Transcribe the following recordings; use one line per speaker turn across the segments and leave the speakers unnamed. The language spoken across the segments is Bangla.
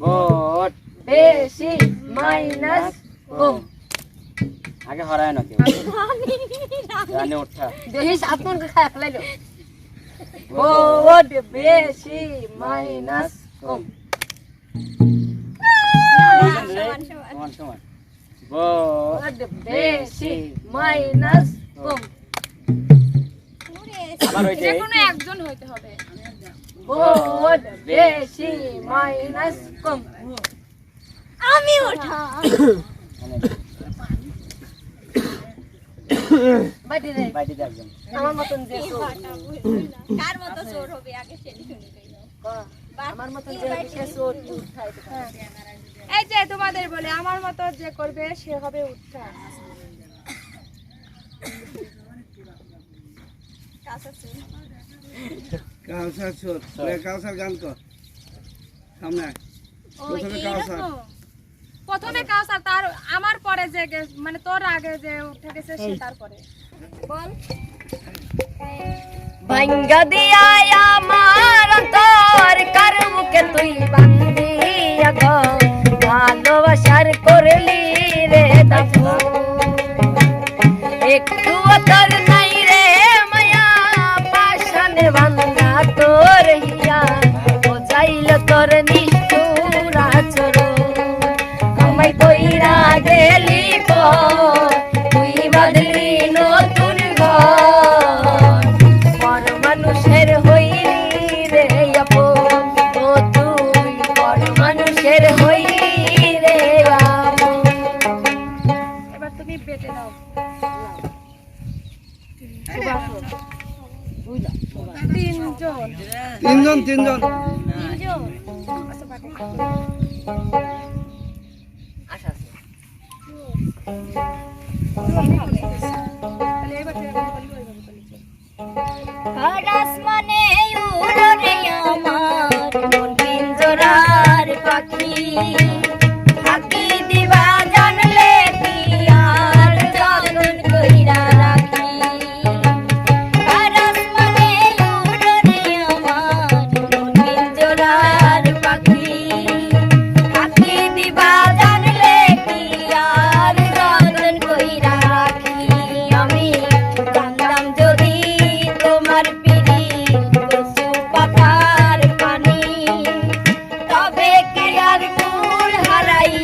বট
বেশি মাইনাস কম
আগে হরায় না কেউ। রানে ওঠা।
দেখিস আপন খায় ফেলাইলো বট বেশি মাইনাস কম
সমান সমান বট
বট বেশি মাইনাস কম
যে
কোনো একজন হইতে হবে।
বেশি মাইনাস কম।
আমি ওঠা।
বাটি আমার মতন যে
কার মতো চোর হবে? আগে সেটা শুনে
আমার মতন যে চোর উঠাইতে
এই যে তোমাদের বলে আমার মতো যে করবে সে হবে উঠা।
কাউসার সুর কাউসার গান কর। সামনে প্রথমে কাউসার
প্রথমে কাউসার তার আমার পরে যে গে- মানে তোর আগে যে উঠে গেছে সে তারপরে। বল।
ভাঙ্গা দিয়া আমার তোর কার মুখে তুই বান্ধিয়া গো
ధరణి তিনজন
তিনজন তিনজন
তিনজন আচ্ছা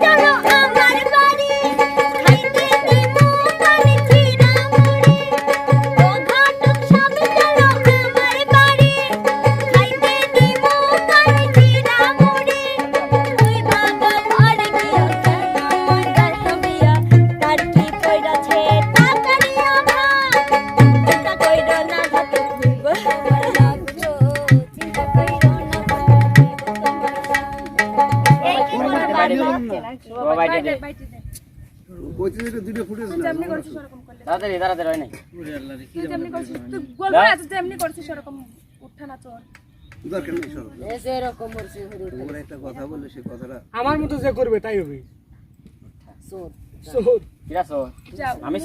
চলো
আমার
কথাটা
আমার মতো যে করবে তাই হবে।
আমি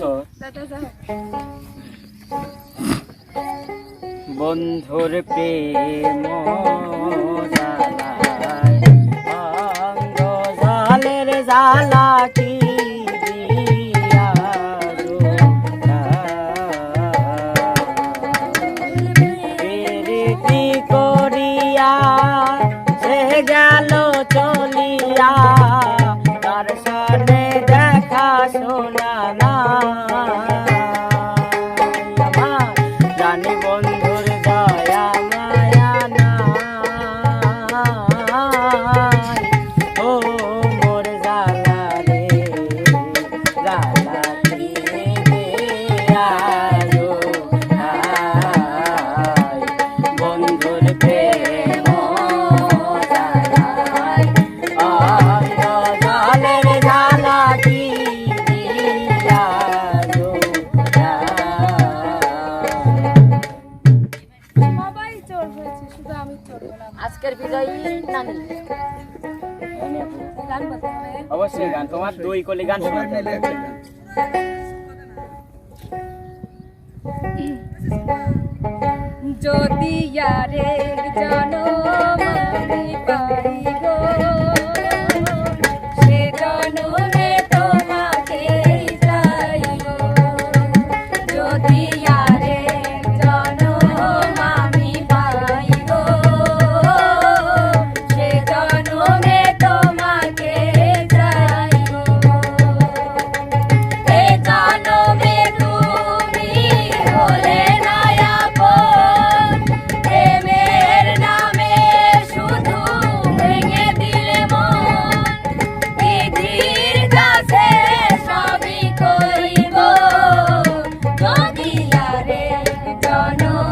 বন্ধুর প্রেম জালের জালা। বন্ধুর দয়া অবশ্যই গান তোমার দুই কলি গান
যদি আরে জনমনি পাই গো জনম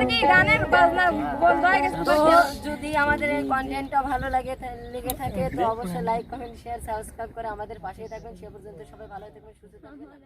তোমার কি গানের বাজনা বন্ধ হয়ে গেছে
যদি আমাদের এই কন্টেন্টটা ভালো লাগে লেগে থাকে, তো অবশ্যই লাইক কমেন্ট শেয়ার সাবস্ক্রাইব করে আমাদের পাশেই থাকবেন। সে পর্যন্ত সবাই ভালো থাকবেন, সুস্থ থাকবেন।